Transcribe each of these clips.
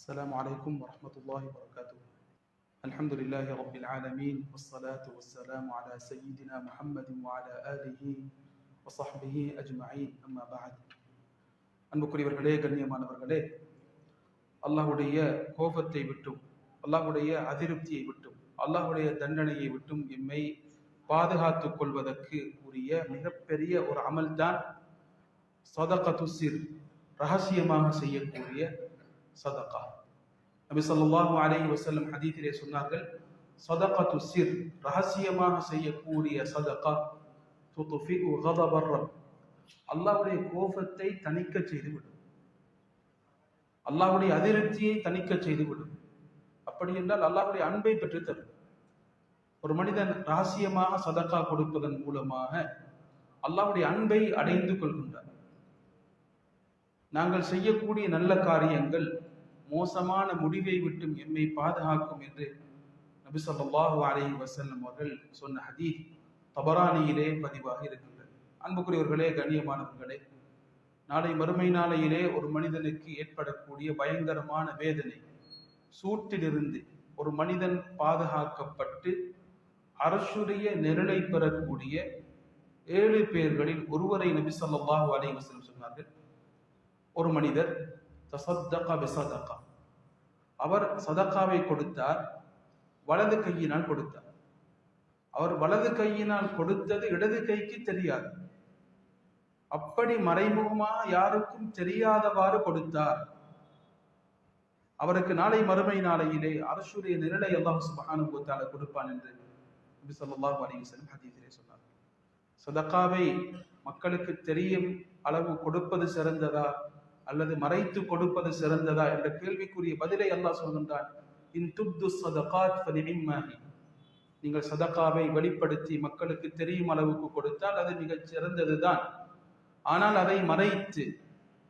السلام عليكم ورحمة الله وبركاته الحمد لله رب العالمين والصلاة والسلام على سيدنا محمد وعلى آله وصحبه أجمعين أما بعد அன்புக்குரியவர்களே கண்ணியமானவர்களே அல்லாஹுடைய கோபத்தை விட்டும் அல்லாஹுடைய அதிருப்தியை விட்டும் அல்லாஹுடைய தண்டனையை விட்டும் எம்மை பாதுகாத்துக் கொள்வதற்கு உரிய மிகப்பெரிய ஒரு அமல்தான் சதகத்து சிர் ரகசியமாக செய்யக்கூடிய சதகா நபி ஸல்லல்லாஹு அலைஹி வசல்லம் ஹதீஸிலே சொன்னார்கள் சதகத்து சிர் ரகசியமாக செய்யக்கூடிய சதகா துத்ஃபிஉ கதபர் கோபத்தை தணிக்க செய்துவிடும். அல்லாவுடைய அதிருப்தியை தணிக்க செய்துவிடும். அப்படி என்றால் அல்லாவுடைய அன்பை பெற்றுத்தரும். ஒரு மனிதன் ரகசியமாக சதக்கா கொடுப்பதன் மூலமாக அல்லாவுடைய அன்பை அடைந்து கொள்கின்றார் நாங்கள் செய்யக்கூடிய நல்ல காரியங்கள் மோசமான முடிவை விட்டும் எம்மை பாதுகாக்கும் என்று நபி சொல்லாஹு அலைஹி வசல்லம் அவர்கள் சொன்ன ஹதீஸ் தபரானியிலே பதிவாக இருக்கின்றது. அன்புக்குரியவர்களே கண்ணியமானவர்களே நாளை மறுமை நாளையிலே ஒரு மனிதனுக்கு ஏற்படக்கூடிய பயங்கரமான வேதனை. சூட்டிலிருந்து ஒரு மனிதன் பாதுகாக்கப்பட்டு அரசுடைய நிரலை பெறக்கூடிய ஏழு பேர்களில் ஒருவரை நபி சொல்லாஹு அலைஹி வஸல்லம் சொன்னார்கள். ஒரு மனிதர் தசத்தக அவர் சதக்காவை கொடுத்தார் வலது கையினால் கொடுத்தார். அவர் வலது கையினால் கொடுத்தது இடது கைக்கு தெரியாது. அப்படி மறைமுகமாக யாருக்கும் தெரியாதவாறு கொடுத்தார். அவருக்கு நாளை மறுமை நாளையிலே அரசுடைய நிழலை அல்லாஹ் சுபஹானஹு கொடுப்பான் என்று நபி ஸல்லல்லாஹு அலைஹி சொன்னார். சதக்காவை மக்களுக்கு தெரியும் அளவு கொடுப்பது சிறந்ததா? அல்லது மறைத்து கொடுப்பது சிறந்ததா என்ற கேள்விக்குரிய பதிலை அல்லாஹ் சொல்கின்றான். இன் துப்து சதகாத் ஃபனிஇம்மாஹி நீங்கள் சதகாவை வெளிப்படுத்தி மக்களுக்கு தெரியும் அளவுக்கு கொடுத்தால் அது மிகச் சிறந்ததுதான். ஆனால் அதை மறைத்து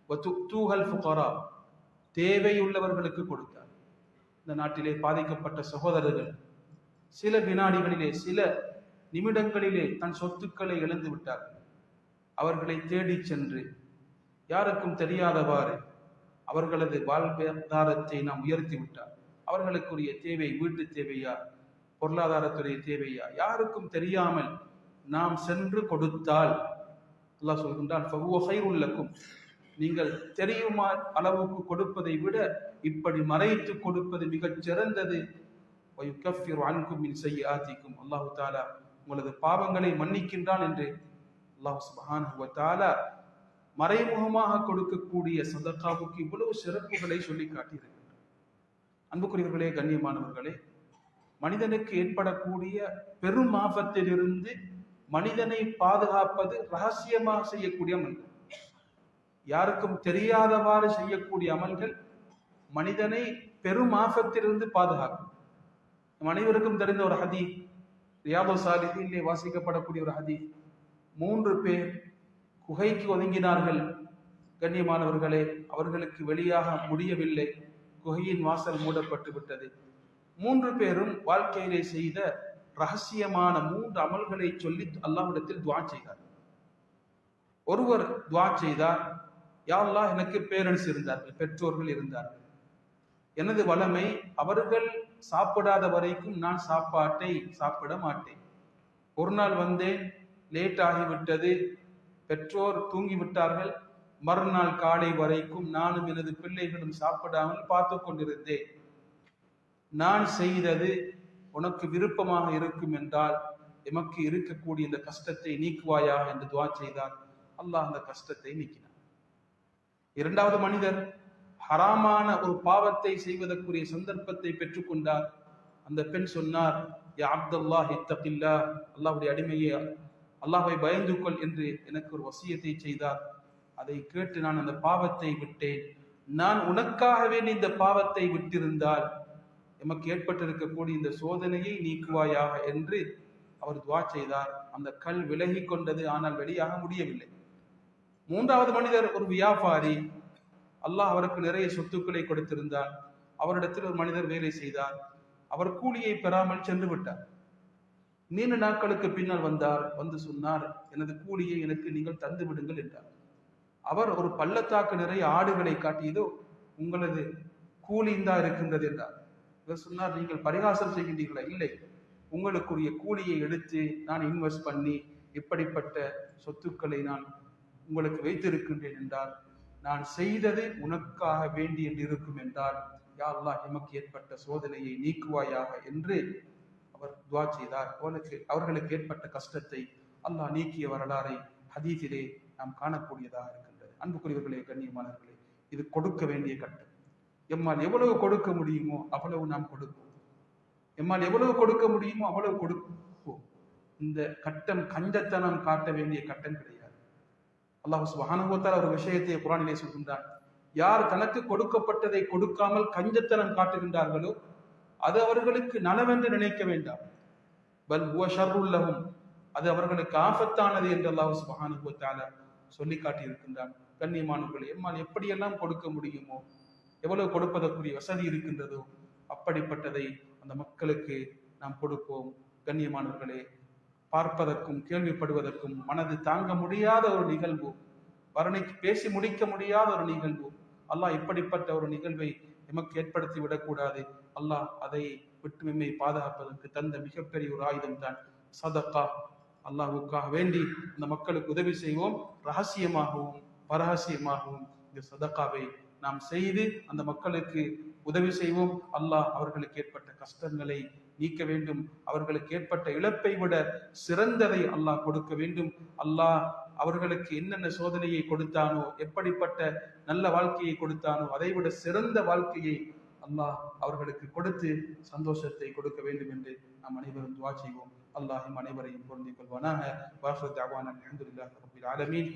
வதுக்தூஹல் ஃபுகரா தேவையுள்ளவர்களுக்கு கொடுத்தார் இந்த நாட்டிலே பாதிக்கப்பட்ட சகோதரர்கள் சில வினாடிகளிலே சில நிமிடங்களிலே தன் சொத்துக்களை இழந்து விட்டார்கள். அவர்களை தேடிச் சென்று யாருக்கும் தெரியாதவாறு அவர்களது வாழ்வாதாரத்தை நாம் உயர்த்தி விட்டார். அவர்களுக்குரிய தேவை வீட்டு தேவையா? பொருளாதாரத்துடைய தேவையா? யாருக்கும் தெரியாமல் நாம் சென்று கொடுத்தால் அல்லாஹ் சொல்கின்றான் ஃபஹுவ நீங்கள் தெரியுமா அளவுக்கு கொடுப்பதை விட இப்படி மறைத்து கொடுப்பது மிகச் சிறந்தது வயுக்கஃபிரு அன்கும் மின் அல்லாஹு தாலா உங்களது பாவங்களை மன்னிக்கின்றான் என்று அல்லாஹ் சுப்ஹானஹு தாலா மறைமுகமாக கொடுக்கக்கூடிய சதக்காவுக்கு இவ்வளவு சிறப்புகளை சொல்லி காட்டியிருக்கின்றார் அன்புக்குரியவர்களே கண்ணியமானவர்களே மனிதனுக்கு ஏற்படக்கூடிய பெரும் ஆபத்திலிருந்து மனிதனை பாதுகாப்பது ரகசியமாக செய்யக்கூடிய அமல்கள். யாருக்கும் தெரியாதவாறு செய்யக்கூடிய அமல்கள் மனிதனை பெரும் ஆபத்திலிருந்து பாதுகாக்கும். அனைவருக்கும் தெரிந்த ஒரு ஹதி ரியாபோ சாலிதிலே வாசிக்கப்படக்கூடிய ஒரு ஹதி மூன்று பேர் குகைக்கு ஒதுங்கினார்கள். கண்ணியமானவர்களே அவர்களுக்கு வெளியாக முடியவில்லை. குகையின் வாசல் மூடப்பட்டு விட்டது மூன்று பேரும் வாழ்க்கையிலே செய்த ரகசியமான மூன்று அமல்களை சொல்லி அல்லாவிடத்தில் துவா செய்தார். ஒருவர் துவா செய்தார் யாழ்லா எனக்கு பேரன்ஸ் இருந்தார்கள் பெற்றோர்கள் இருந்தார்கள். எனது வளமை அவர்கள் சாப்பிடாத வரைக்கும் நான் சாப்பாட்டை சாப்பிட மாட்டேன். ஒரு நாள் வந்தேன் லேட் ஆகிவிட்டது. பெற்றோர் தூங்கிவிட்டார்கள். மறுநாள் காலை வரைக்கும் நானும் எனது பிள்ளைகளும் சாப்பிடாமல் பார்த்து கொண்டிருந்தேன். நான் செய்தது உனக்கு விருப்பமாக இருக்கும் என்றால் எமக்கு இருக்கக்கூடிய இந்த கஷ்டத்தை நீக்குவாயா என்று துவா செய்தார். அல்லாஹ் அந்த கஷ்டத்தை நீக்கினார் இரண்டாவது மனிதர் ஹராமான ஒரு பாவத்தை செய்வதற்குரிய சந்தர்ப்பத்தை பெற்றுக்கொண்டார். அந்த பெண் சொன்னார் யா அப்துல்லாஹ் இத்தகில்லா. அல்லாஹுடைய அடிமையை அல்லாஹை பயந்து கொள் என்று எனக்கு ஒரு வசியத்தை செய்தார். அதை கேட்டு நான் அந்த பாவத்தை விட்டேன். நான் உனக்காகவே நீ இந்த பாவத்தை விட்டிருந்தால் எமக்கு ஏற்பட்டிருக்கக்கூடிய இந்த சோதனையை நீக்குவாயாக என்று அவர் துவா செய்தார். அந்த கல் விலகி கொண்டது ஆனால் வெளியாக முடியவில்லை. மூன்றாவது மனிதர் ஒரு வியாபாரி. அல்லாஹ் அவருக்கு நிறைய சொத்துக்களை கொடுத்திருந்தார். அவரிடத்தில் ஒரு மனிதர் வேலை செய்தார். அவர் கூலியை பெறாமல் சென்று விட்டார். நீண்ட நாட்களுக்கு பின்னால் வந்தார் வந்து சொன்னார் எனது கூலியை எனக்கு நீங்கள் தந்து விடுங்கள் என்றார். அவர் ஒரு பள்ளத்தாக்கு நிறைய ஆடுகளை காட்டியதோ உங்களது கூலிந்தா இருக்கின்றது என்றார். இவர் சொன்னார் நீங்கள் பரிகாசம் செய்கின்றீர்களா? இல்லை. உங்களுக்குரிய கூலியை எடுத்து நான் இன்வெஸ்ட் பண்ணி இப்படிப்பட்ட சொத்துக்களை நான் உங்களுக்கு வைத்திருக்கின்றேன் என்றால் நான் செய்தது உனக்காக வேண்டி என்று இருக்கும் என்றால் யா எமக்கு ஏற்பட்ட சோதனையை நீக்குவாயாக என்று அவர் துவா செய்தார். அவர்களுக்கு அவர்களுக்கு ஏற்பட்ட கஷ்டத்தை அல்லாஹ் நீக்கிய வரலாறை ஹதீஸிலே நாம் காணக்கூடியதாக இருக்கின்றது. அன்புக்குரியவர்களே கண்ணியமானவர்களே இது கொடுக்க வேண்டிய கட்டம். எம்மால் எவ்வளவு கொடுக்க முடியுமோ அவ்வளவு நாம் கொடுப்போம். எம்மால் எவ்வளவு கொடுக்க முடியுமோ அவ்வளவு கொடுப்போம். இந்த கட்டம் கஞ்சத்தனம் காட்ட வேண்டிய கட்டம் கிடையாது. அல்லாஹ் சுபஹானுவத்தால் ஒரு விஷயத்தை குரானிலே சொல்கின்றான். யார் தனக்கு கொடுக்கப்பட்டதை கொடுக்காமல் கஞ்சத்தனம் காட்டுகின்றார்களோ அது அவர்களுக்கு நலவென்று நினைக்க வேண்டாம். பல் ஹுவ அது அவர்களுக்கு ஆபத்தானது என்று அல்லாஹ் சுபஹானுவத்தால சொல்லி காட்டியிருக்கின்றான் கண்ணியமானவர்கள் எம்மால் எப்படியெல்லாம் கொடுக்க முடியுமோ எவ்வளவு கொடுப்பதற்குரிய வசதி இருக்கின்றதோ அப்படிப்பட்டதை அந்த மக்களுக்கு நாம் கொடுப்போம். கண்ணியமானவர்களே பார்ப்பதற்கும் கேள்விப்படுவதற்கும் மனது தாங்க முடியாத ஒரு நிகழ்வு வர்ணிக்கு பேசி முடிக்க முடியாத ஒரு நிகழ்வு. அல்லாஹ் இப்படிப்பட்ட ஒரு நிகழ்வை எமக்கு ஏற்படுத்தி விடக்கூடாது. அல்லாஹ் அதை விட்டு நம்மை பாதுகாப்பதற்கு தந்த மிகப்பெரிய ஒரு ஆயுதம் தான் சதக்கா. அல்லாஹுக்காக வேண்டி அந்த மக்களுக்கு உதவி செய்வோம். ரகசியமாகவும் பரகசியமாகவும் இந்த சதக்காவை நாம் செய்து அந்த மக்களுக்கு உதவி செய்வோம். அல்லாஹ் அவர்களுக்கு ஏற்பட்ட கஷ்டங்களை நீக்க வேண்டும். அவர்களுக்கு ஏற்பட்ட இழப்பை விட சிறந்ததை அல்லாஹ் கொடுக்க வேண்டும். அல்லாஹ் அவர்களுக்கு என்னென்ன சோதனையை கொடுத்தானோ எப்படிப்பட்ட நல்ல வாழ்க்கையை கொடுத்தானோ அதை விட சிறந்த வாழ்க்கையை அல்லாஹ் அவர்களுக்கு கொடுத்து சந்தோஷத்தை கொடுக்க வேண்டும் என்று நாம் அனைவரும் துவா செய்வோம். அல்லாஹ் நம் அனைவரையும் பொருந்திக் கொள்வானாக. வாஹர் தாவான அலமதுல்லாஹ் ரபில் ஆலமீன்.